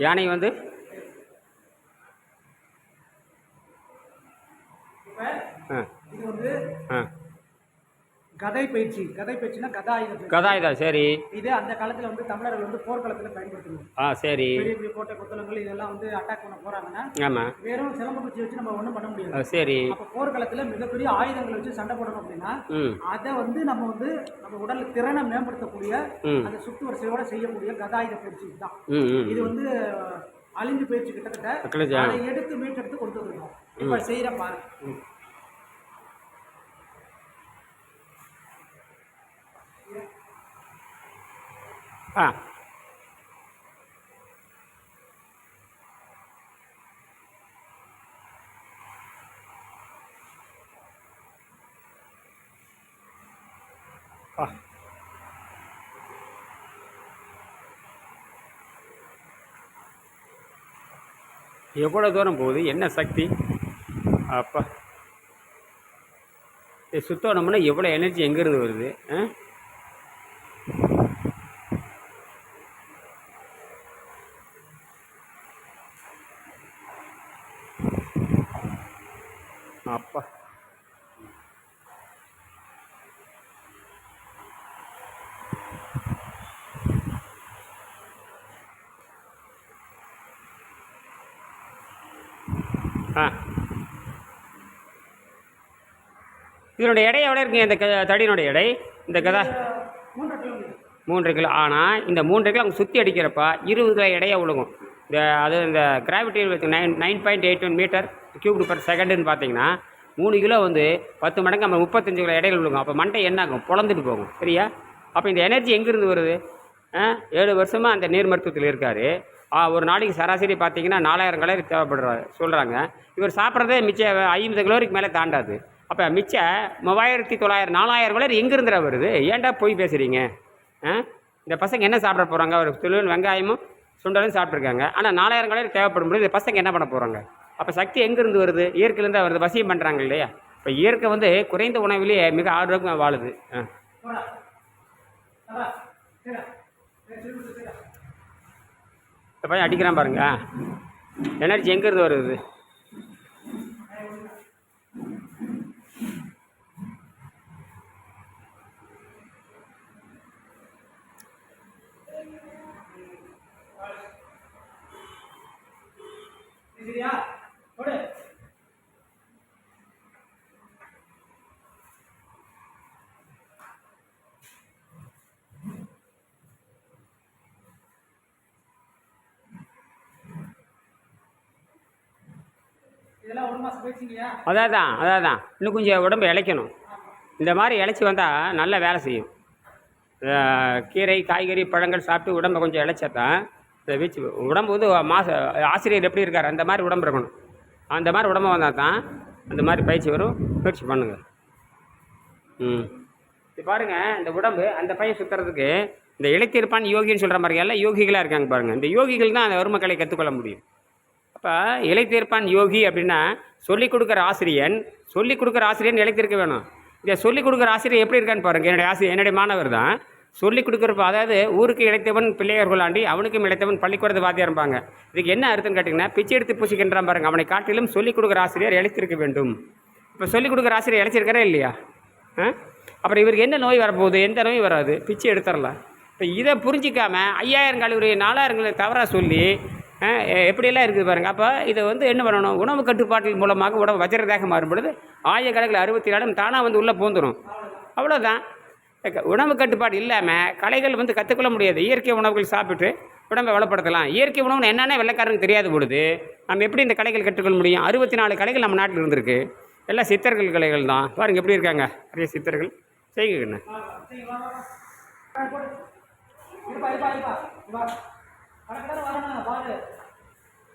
யானை வந்து இப்போ ஆ இது வந்து ஆ கதை பயிற்சி கதை பயிற்சினா கதாயுத பயிற்சி கதாயுதா சரி. இது அந்த காலத்துல வந்து தமிழர்கள் வந்து போர்க்களத்துல பயன்படுத்துவாங்க ஆ சரி. பெரிய பெரிய கோட்டை கொத்தளங்கள் இதெல்லாம் வந்து அட்டாக் பண்ண போறாங்கன்னா ஆமாம் வெறும் சிலம்ப குச்சி வச்சு நம்ம ஒண்ணும் பண்ண முடியாது. சரி. அப்ப போர்க்களத்துல மிகப்பெரிய ஆயுதங்கள் வச்சு சண்டை போடணும் அப்படின்னா அதை வந்து நம்ம வந்து நம்ம உடல் திறனை மேம்படுத்தக்கூடிய அந்த சுத்து வரிசையோட செய்யக்கூடிய கதாயுத பயிற்சி தான் இது வந்து அழிஞ்சு பயிற்சி கிட்டத்தட்ட. அதை எடுத்து மீட்டெடுத்து கொண்டு வந்துருக்கோம். இப்ப செய்யற பாரு. ஆ. ஆ. எவ்வளோ தூரம் போகுது? என்ன சக்தி? அப்பா. இது சுத்தணும்னா எவ்வளோ எனர்ஜி எங்கேருந்து வருது? ஆ? அப்பா ஆ. இதனுடைய எடை எவ்வளோ இருக்குங்க? இந்த தடியினுடைய எடை. இந்த கதா. மூன்று கிலோ. ஆனால் இந்த மூன்று கிலோ அவங்க சுற்றி அடிக்கிறப்ப இருபது கிலோ எடையா விழுகும். இந்த அது இந்த gravity nine nine point eight one metre. Cubed per செகண்டுன்னு பார்த்தீங்கன்னா மூணு கிலோ வந்து பத்து மடங்கு நம்ம முப்பத்தஞ்சு கிலோ இடையில விழுகும். அப்போ மண்டை என்ன ஆகும் பொழந்துட்டு போகும். சரியா? அப்போ இந்த எனர்ஜி எங்கேருந்து வருது? ஆ ஏழு வருஷமாக அந்த நீர் மருத்துவத்தில் இருக்கார். ஒரு நாளைக்கு சராசரி பார்த்தீங்கன்னா நாலாயிரம் கலோரி தேவைப்படுறாரு சொல்கிறாங்க இவர் சாப்பிட்றதே மிச்சம் ஐம்பது கிலோரிக்கு மேலே தாண்டாது. அப்போ மிச்சம் மூவாயிரத்தி தொள்ளாயிரம் நாலாயிரம் கலோரி எங்கேருந்துடா வருது? ஏன்டா போய் பேசுகிறீங்க ஆ இந்த பசங்க என்ன சாப்பிட போகிறாங்க ஒரு துளிர் வெங்காயமும் சுண்டலும் சாப்பிட்ருக்காங்க ஆனால் நாலாயிரம் கலோரி தேவைப்படும் பொழுது இந்த பசங்க என்ன பண்ண போகிறாங்க அப்போ சக்தி எங்கேருந்து வருது? இயற்கையிலேருந்து வருது. வசியம் பண்ணுறாங்க இல்லையா? இப்போ இயற்கை வந்து குறைந்த உணவிலேயே மிக ஆரோக்கியமாக வாழுது. ஆ. இந்த பையன் அடிக்கிறான் பாருங்க. எனர்ஜி எங்கேருந்து வருது சரியா போடு இதெல்லாம் ஒரு மாசம் போயிடுச்சிங்கயா அதான் தான் அதான் தான் இன்னும் கொஞ்சம் உடம்பு இளைக்கணும். இந்த மாதிரி இளைச்சி வந்தால் நல்ல வேலை செய்யும். கீரை காய்கறி பழங்கள் சாப்பிட்டு உடம்பை கொஞ்சம் இழைச்சா தான் இந்த வீச்சு உடம்பு வந்து மாச ஆசிரியர் எப்படி இருக்கார்? அந்த மாதிரி உடம்பு இருக்கணும். அந்த மாதிரி உடம்பு வந்தால் தான் அந்த மாதிரி பயிற்சி வரும். பயிற்சி பண்ணுங்கள் ம். இது பாருங்கள் இந்த உடம்பு அந்த பையன் சுற்றுறதுக்கு இந்த இழைத்திருப்பான் யோகின்னு சொல்கிற மாதிரி எல்லாம் யோகிகளாக இருக்காங்க பாருங்கள் இந்த யோகிகள் தான் அந்த வறுமக்களை கற்றுக்கொள்ள முடியும். அப்போ இலைத்தீர்ப்பான் யோகி அப்படின்னா சொல்லிக் கொடுக்குற ஆசிரியன் சொல்லிக் கொடுக்குற ஆசிரியன் இலைத்திருக்க வேணும். இதை சொல்லிக் கொடுக்குற ஆசிரியர் எப்படி இருக்கான்னு பாருங்க. என்னுடைய ஆசிரியர் என்னுடைய மாணவர் தான். சொல்லிக் கொடுக்குறப்ப அதாவது ஊருக்கு இழைத்தவன் பிள்ளையர் கொள்ளாண்டி அவனுக்கும் இழைத்தவன் பள்ளிக்கூடத்து வாத்தியார் இருப்பாங்க இதுக்கு என்ன அர்த்தம்னு கேட்டிங்கன்னா பிச்சை எடுத்து பூசிக்கின்றான் பாருங்க. அவனை காட்டிலும் சொல்லிக் கொடுக்குற ஆசிரியர் இழைத்திருக்க வேண்டும். இப்போ சொல்லிக் கொடுக்குற ஆசிரியர் இழைச்சிருக்காரே இல்லையா? ஆ? அப்புறம் இவருக்கு என்ன நோய் வரப்போகுது? எந்த நோய் வராது? பிச்சை எடுத்துடலாம். இப்போ இதை புரிஞ்சிக்காமல் ஐயாயிரம் கல்லூரி நாலாயிரம் தவறாக சொல்லி எப்படியெல்லாம் இருக்குது பாருங்கள் அப்போ இதை வந்து என்ன பண்ணணும்? உணவு கட்டுப்பாட்டின் மூலமாக உடம்பு வஜ்ரதாக மாறும் பொழுது ஆயிரக்கணக்கில் அறுபத்தி நாளும் தானாக வந்து உள்ளே பூந்துடும் அவ்வளோதான் உணவு கட்டுப்பாடு இல்லாமல் கலைகள் வந்து கற்றுக்கொள்ள முடியாது. இயற்கை உணவுகள் சாப்பிட்டு உடம்பை வளப்படுத்தலாம். இயற்கை உணவு என்னென்ன வெள்ளைக்காரனுக்கு தெரியாத பொழுது நம்ம எப்படி இந்த கலைகள் கற்றுக்கொள்ள முடியும்? அறுபத்தி நாலு கலைகள் நம்ம நாட்டில் இருந்திருக்கு. எல்லாம் சித்தர்கள் கலைகள் தான். பாருங்கள் எப்படி இருக்காங்க? நிறைய சித்தர்கள். செய்யுங்க இருப்பா இருப்பா இருப்பா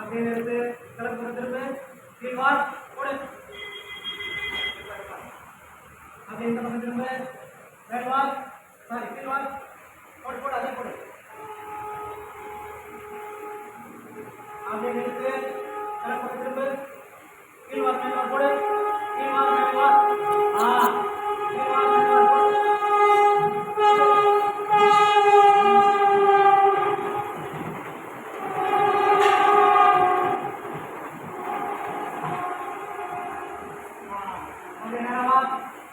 आगे करते तरफ़ करते पे एक बार थोड़े आगे तरफ़ करते पे बैठ बार, सॉरी फिर बार थोड़े थोड़े आगे थोड़े आगे करते तरफ़ करते पे फिर बार मैंने बार थोड़े फिर बार मैंने बार। ধন্যবাদ